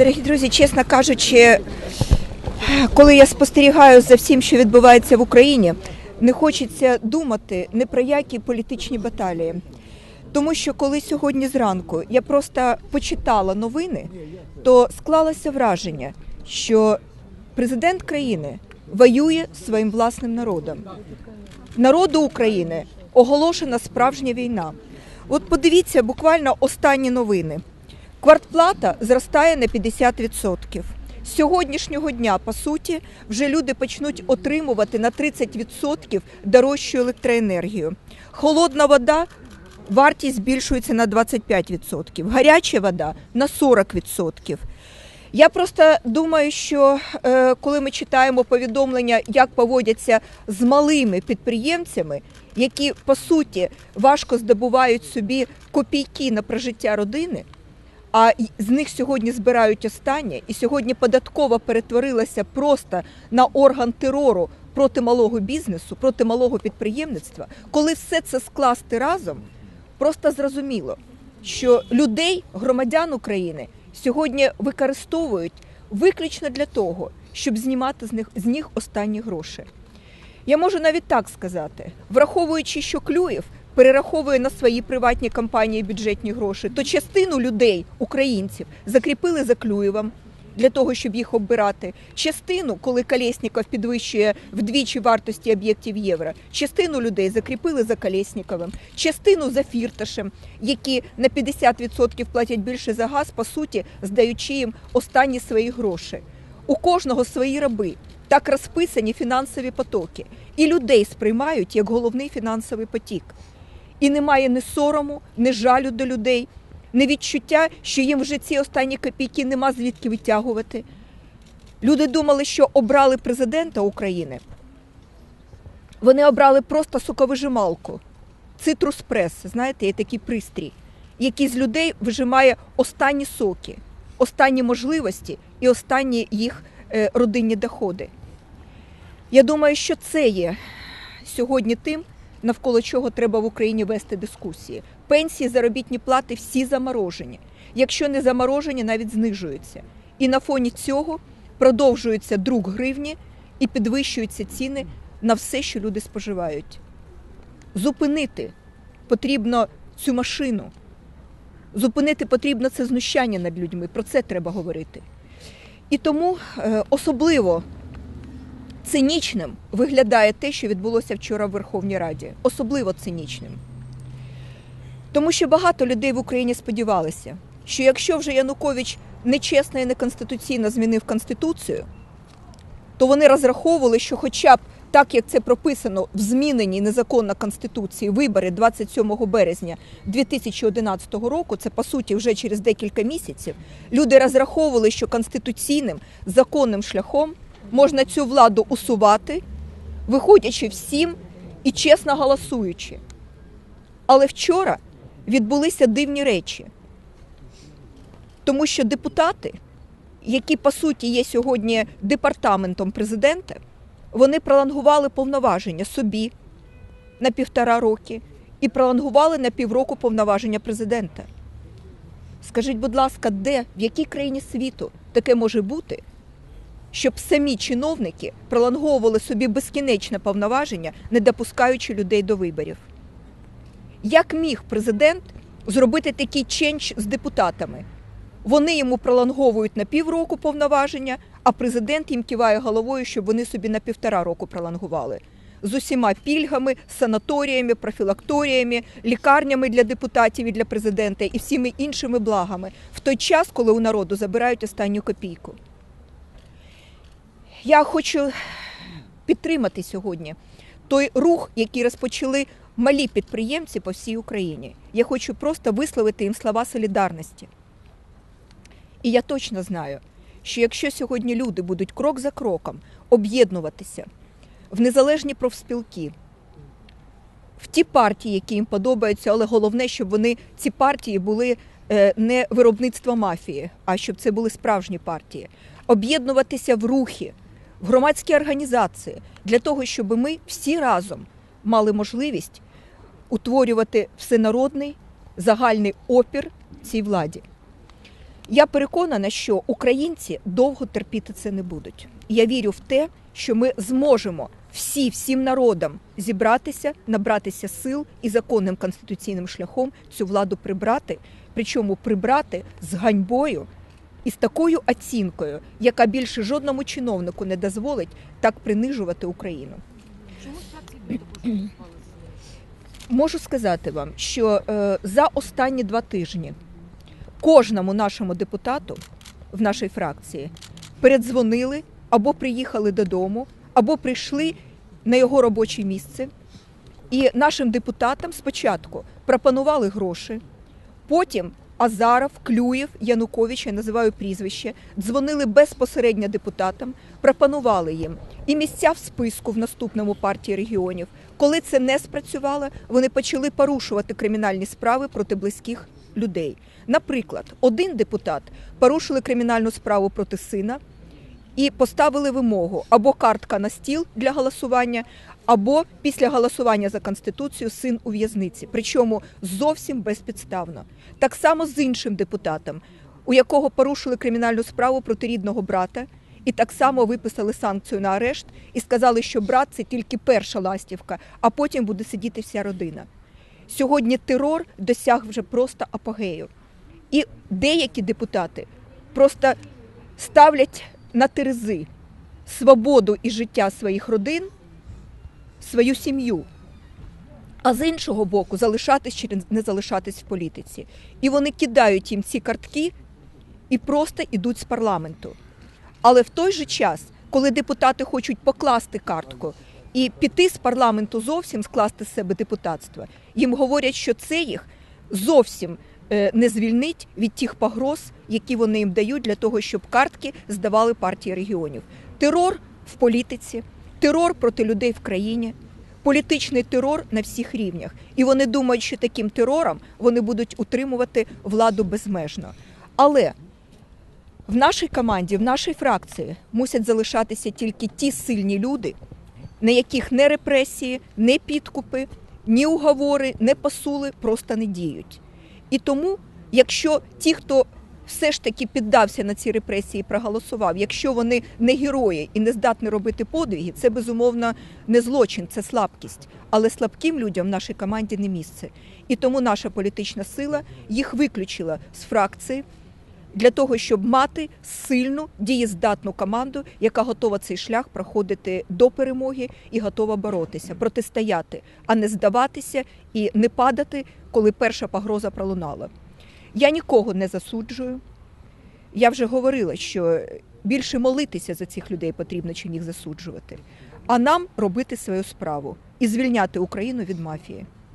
Дорогі друзі, чесно кажучи, коли я спостерігаю за всім, що відбувається в Україні, не хочеться думати ні про які політичні баталії. Тому що коли сьогодні зранку я просто почитала новини, то склалося враження, що президент країни воює своїм власним народом. Народу України оголошена справжня війна. От подивіться буквально останні новини. Квартплата зростає на 50%. З сьогоднішнього дня, по суті, вже люди почнуть отримувати на 30% дорожчу електроенергію. Холодна вода вартість збільшується на 25%, гаряча вода на 40%. Я просто думаю, що е, коли ми читаємо повідомлення, як поводяться з малими підприємцями, які по суті важко здобувають собі копійки на прожиття родини, а з них сьогодні збирають останнє, і сьогодні податкова перетворилася просто на орган терору проти малого бізнесу, проти малого підприємництва. Коли все це скласти разом, просто зрозуміло, що людей, громадян України, сьогодні використовують виключно для того, щоб знімати з них з них останні гроші. Я можу навіть так сказати, враховуючи, що Клюєв перераховує на свої приватні компанії бюджетні гроші, то частину людей, українців, закріпили за Клюєвом для того, щоб їх оббирати. Частину, коли Колєсніков підвищує вдвічі вартості об'єктів євро, частину людей закріпили за Колєсніковим, частину за Фірташем, які на 50% платять більше за газ, по суті, здаючи їм останні свої гроші. У кожного свої раби. Так розписані фінансові потоки. І людей сприймають як головний фінансовий потік. І немає ні сорому, ні жалю до людей, ні відчуття, що їм вже ці останні копійки нема звідки витягувати. Люди думали, що обрали президента України. Вони обрали просто соковижималку. Цитрус прес, знаєте, є такий пристрій, який з людей вижимає останні соки, останні можливості і останні їх е, родинні доходи. Я думаю, що це є сьогодні тим, навколо чого треба в Україні вести дискусії. Пенсії, заробітні плати всі заморожені. Якщо не заморожені, навіть знижуються. І на фоні цього продовжується друг гривні і підвищуються ціни на все, що люди споживають. Зупинити потрібно цю машину. Зупинити потрібно це знущання над людьми. Про це треба говорити. І тому е, особливо цинічним виглядає те, що відбулося вчора в Верховній Раді. Особливо цинічним. Тому що багато людей в Україні сподівалися, що якщо вже Янукович нечесно і неконституційно змінив Конституцію, то вони розраховували, що хоча б так, як це прописано в зміненій незаконно Конституції вибори 27 березня 2011 року, це по суті вже через декілька місяців, люди розраховували, що конституційним законним шляхом можна цю владу усувати, виходячи всім і чесно голосуючи. Але вчора відбулися дивні речі, тому що депутати, які по суті є сьогодні департаментом президента, вони пролонгували повноваження собі на півтора роки і пролонгували на півроку повноваження президента. Скажіть, будь ласка, де, в якій країні світу таке може бути, щоб самі чиновники пролонговували собі безкінечне повноваження, не допускаючи людей до виборів? Як міг президент зробити такий ченч з депутатами? Вони йому пролонговують на півроку повноваження, а президент їм киває головою, щоб вони собі на півтора року пролонгували. З усіма пільгами, санаторіями, профілакторіями, лікарнями для депутатів і для президента і всіми іншими благами в той час, коли у народу забирають останню копійку. Я хочу підтримати сьогодні той рух, який розпочали малі підприємці по всій Україні. Я хочу просто висловити їм слова солідарності. І я точно знаю, що якщо сьогодні люди будуть крок за кроком об'єднуватися в незалежні профспілки, в ті партії, які їм подобаються, але головне, щоб вони ці партії були е, не виробництво мафії, а щоб це були справжні партії, об'єднуватися в рухи, в громадські організації для того, щоб ми всі разом мали можливість утворювати всенародний загальний опір цій владі. Я переконана, що українці довго терпіти це не будуть. Я вірю в те, що ми зможемо всі, всім народам зібратися, набратися сил і законним конституційним шляхом цю владу прибрати, причому прибрати з ганьбою і з такою оцінкою, яка більше жодному чиновнику не дозволить так принижувати Україну. Чому Можу сказати вам, що е, за останні два тижні кожному нашому депутату в нашій фракції передзвонили або приїхали додому, або прийшли на його робоче місце. І нашим депутатам спочатку пропонували гроші, потім Азаров, Клюєв, Янукович, я називаю прізвище, дзвонили безпосередньо депутатам, пропонували їм і місця в списку в наступному партії регіонів. Коли це не спрацювало, вони почали порушувати кримінальні справи проти близьких людей. Наприклад, один депутат порушили кримінальну справу проти сина і поставили вимогу або картка на стіл для голосування, або після голосування за конституцію син у в'язниці. Причому зовсім безпідставно. Так само з іншим депутатом, у якого порушили кримінальну справу проти рідного брата. І так само виписали санкцію на арешт і сказали, що брат це тільки перша ластівка, а потім буде сидіти вся родина. Сьогодні терор досяг вже просто апогею. І деякі депутати просто ставлять на терези свободу і життя своїх родин, свою сім'ю. А з іншого боку, залишатись чи не залишатись в політиці. І вони кидають їм ці картки і просто йдуть з парламенту. Але в той же час, коли депутати хочуть покласти картку і піти з парламенту зовсім скласти з себе депутатство, їм говорять, що це їх зовсім не звільнить від тих погроз, які вони їм дають для того, щоб картки здавали партії регіонів. Терор в політиці, терор проти людей в країні. Політичний терор на всіх рівнях, і вони думають, що таким терором вони будуть утримувати владу безмежно. Але в нашій команді, в нашій фракції мусять залишатися тільки ті сильні люди, на яких не репресії, не підкупи, ні уговори, не посули просто не діють. І тому, якщо ті, хто все ж таки піддався на ці репресії, проголосував, якщо вони не герої і не здатні робити подвиги, це безумовно не злочин, це слабкість. Але слабким людям в нашій команді не місце. І тому наша політична сила їх виключила з фракції для того, щоб мати сильну дієздатну команду, яка готова цей шлях проходити до перемоги і готова боротися, протистояти, а не здаватися і не падати, коли перша погроза пролунала. Я нікого не засуджую. Я вже говорила, що більше молитися за цих людей потрібно, чи їх засуджувати, а нам робити свою справу і звільняти Україну від мафії.